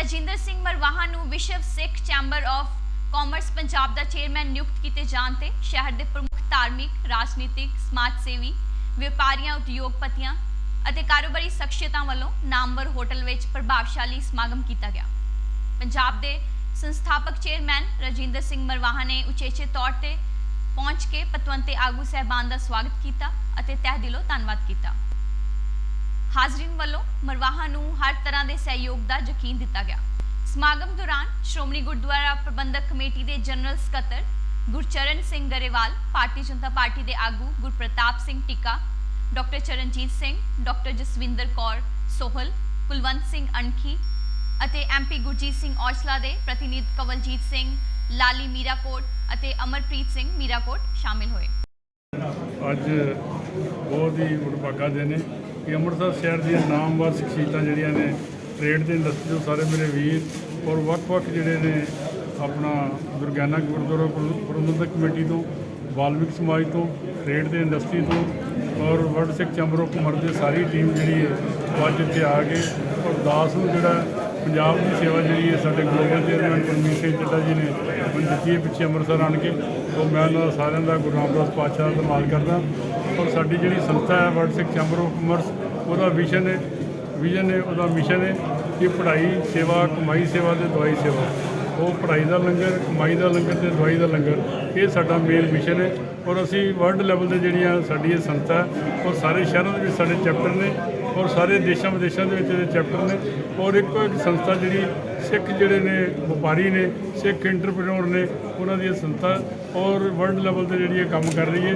ਰਾਜਿੰਦਰ ਸਿੰਘ ਮਰਵਾਹਾ ਨੂੰ Vishwa Sikh chamber of commerce Punjab the chairman ਨਿਯੁਕਤ ਕੀਤੇ ਜਾਣ ਤੇ ਸ਼ਹਿਰ ਦੇ ਪ੍ਰਮੁੱਖ ਧਾਰਮਿਕ, ਰਾਜਨੀਤਿਕ ਸਮਾਜ ਸੇਵੀ ਵਪਾਰੀਆਂ, ਉਦਯੋਗਪਤੀਆਂ ਅਤੇ ਕਾਰੋਬਾਰੀ ਸ਼ਖਸੀਅਤਾਂ ਵੱਲੋਂ ਨਾਮਵਰ ਹੋਟਲ ਵਿੱਚ ਪ੍ਰਭਾਵਸ਼ਾਲੀ ਸਮਾਗਮ ਕੀਤਾ ਗਿਆ। ਪੰਜਾਬ ਦੇ ਸੰਸਥਾਪਕ ਚੇਅਰਮੈਨ ਰਜਿੰਦਰ ਸਿੰਘ ਮਰਵਾਹਾ ਨੇ ਉਚੇਚੇ ਤੌਰ ਤੇ ਪਹੁੰਚ ਕੇ ਪਤਵੰਤੇ ਆਗੂ ਸਹਿਬਾਨ ਦਾ ਸਵਾਗਤ ਕੀਤਾ ਅਤੇ ਤਹਿ ਦਿਲੋਂ ਧੰਨਵਾਦ ਕੀਤਾ। ਹਾਜ਼ਰੀਨ ਵੱਲੋਂ ਮਰਵਾਹਾ ਨੂੰ ਹਰ ਤਰ੍ਹਾਂ ਦੇ ਸਹਿਯੋਗ ਦਾ ਯਕੀਨ ਦਿੱਤਾ ਗਿਆ। ਸਮਾਗਮ ਦੌਰਾਨ ਸ਼੍ਰੋਮਣੀ ਗੁਰਦੁਆਰਾ ਪ੍ਰਬੰਧਕ ਕਮੇਟੀ ਦੇ ਜਨਰਲ ਸਕੱਤਰ ਗੁਰਚਰਨ ਸਿੰਘ ਗਰੇਵਾਲ, ਭਾਰਤੀ ਜਨਤਾ ਪਾਰਟੀ ਦੇ ਆਗੂ ਗੁਰਪ੍ਰਤਾਪ ਸਿੰਘ ਟਿੱਕਾ, ਡਾਕਟਰ ਚਰਨਜੀਤ ਸਿੰਘ, ਡਾਕਟਰ ਜਸਵਿੰਦਰ ਕੌਰ ਸੋਹਲ, ਕੁਲਵੰਤ ਸਿੰਘ ਅਣਖੀ ਅਤੇ ਐਮਪੀ ਗੁਰਜੀਤ ਸਿੰਘ ਔਜਲਾ ਦੇ ਪ੍ਰਤੀਨਿਧ ਕਵਲਜੀਤ ਸਿੰਘ, ਲਾਲੀ ਮੀਰਾਕੋਟ ਅਤੇ ਅਮਰਪ੍ਰੀਤ ਸਿੰਘ ਮੀਰਾਕੋਟ ਸ਼ਾਮਿਲ ਹੋਏ। ਅੱਜ ਬਹੁਤ ਹੀ ਵਡਭਾਗਾ ਦਿਨ ਹੈ। ਕਿ ਅੰਮ੍ਰਿਤਸਰ ਸ਼ਹਿਰ ਦੀਆਂ ਨਾਮਵਰ ਸ਼ਖਸੀਅਤਾਂ ਜਿਹੜੀਆਂ ਨੇ ਟ੍ਰੇਡ ਦੇ ਇੰਡਸਟਰੀ ਤੋਂ ਸਾਰੇ ਮੇਰੇ ਵੀਰ ਔਰ ਵੱਖ-ਵੱਖ ਜਿਹੜੇ ਨੇ ਆਪਣਾ ਦੁਰਗਿਆਨਾ ਗੁਰਦੁਆਰਾ ਪ੍ਰਬੰਧਕ ਕਮੇਟੀ ਤੋਂ, ਵਾਲਮਿਕ ਸਮਾਜ ਤੋਂ ਟ੍ਰੇਡ ਦੇ ਇੰਡਸਟਰੀ ਤੋਂ ਔਰ world Sikh chamber of commerce ਦੀ ਸਾਰੀ ਟੀਮ ਜਿਹੜੀ ਹੈ, ਉਹ ਅੱਜ ਇੱਥੇ ਆ ਕੇ ਔਰ ਦਾਸ ਨੂੰ ਜਿਹੜਾ ਪੰਜਾਬ ਦੀ ਸੇਵਾ ਜਿਹੜੀ ਹੈ ਸਾਡੇ ਗਲੋਬਲ ਚੇਅਰਮੈਨ ਪਰਮੀਤ ਸਿੰਘ ਚੱਡਾ ਜੀ ਨੇ ਮੈਨੂੰ ਦਿੱਤੀ ਹੈ, ਪਿੱਛੇ ਅੰਮ੍ਰਿਤਸਰ ਆਣ ਕੇ। ਤੋਂ ਮੈਂ ਉਹਨਾਂ ਦਾ ਸਾਰਿਆਂ ਦਾ ਗੁਰੂ ਰਾਮਦਾਸ ਪਾਤਸ਼ਾਹ ਦਾ ਧੰਨਵਾਦ ਕਰਦਾ। ਔਰ ਸਾਡੀ ਜਿਹੜੀ ਸੰਸਥਾ ਹੈ, world Sikh chamber of commerce, ਉਹਦਾ ਵਿਸ਼ਨ ਹੈ ਵਿਜ਼ਨ ਹੈ, ਉਹਦਾ ਮਿਸ਼ਨ ਹੈ ਕਿ ਪੜ੍ਹਾਈ ਸੇਵਾ, ਕਮਾਈ ਸੇਵਾ ਤੇ ਦਵਾਈ ਸੇਵਾ। ਉਹ ਪੜ੍ਹਾਈ ਦਾ ਲੰਗਰ, ਕਮਾਈ ਦਾ ਲੰਗਰ ਤੇ ਦਵਾਈ ਦਾ ਲੰਗਰ, ਇਹ ਸਾਡਾ ਮੇਨ ਮਿਸ਼ਨ ਹੈ। ਔਰ ਅਸੀਂ ਵਰਲਡ ਲੈਵਲ ਤੇ ਜਿਹੜੀਆਂ ਸਾਡੀ ਇਹ ਸੰਸਥਾ ਔਰ ਸਾਰੇ ਸ਼ਹਿਰਾਂ ਦੇ ਵਿੱਚ ਸਾਡੇ ਚੈਪਟਰ ਨੇ, ਔਰ ਸਾਰੇ ਦੇਸ਼ਾਂ ਵਿਦੇਸ਼ਾਂ ਦੇ ਵਿੱਚ ਇਹਦੇ ਚੈਪਟਰ ਨੇ। ਔਰ ਇੱਕੋ ਇੱਕ ਸੰਸਥਾ ਜਿਹੜੀ ਸਿੱਖ ਜਿਹੜੇ ਨੇ, ਵਪਾਰੀ ਨੇ, ਸਿੱਖ ਇੰਟਰਪ੍ਰੀਨਿਓਰ ਨੇ, ਉਹਨਾਂ ਦੀ ਇਹ ਸੰਸਥਾ ਔਰ ਵਰਲਡ ਲੈਵਲ ਤੇ ਜਿਹੜੀ ਇਹ ਕੰਮ ਕਰ ਰਹੀ ਹੈ।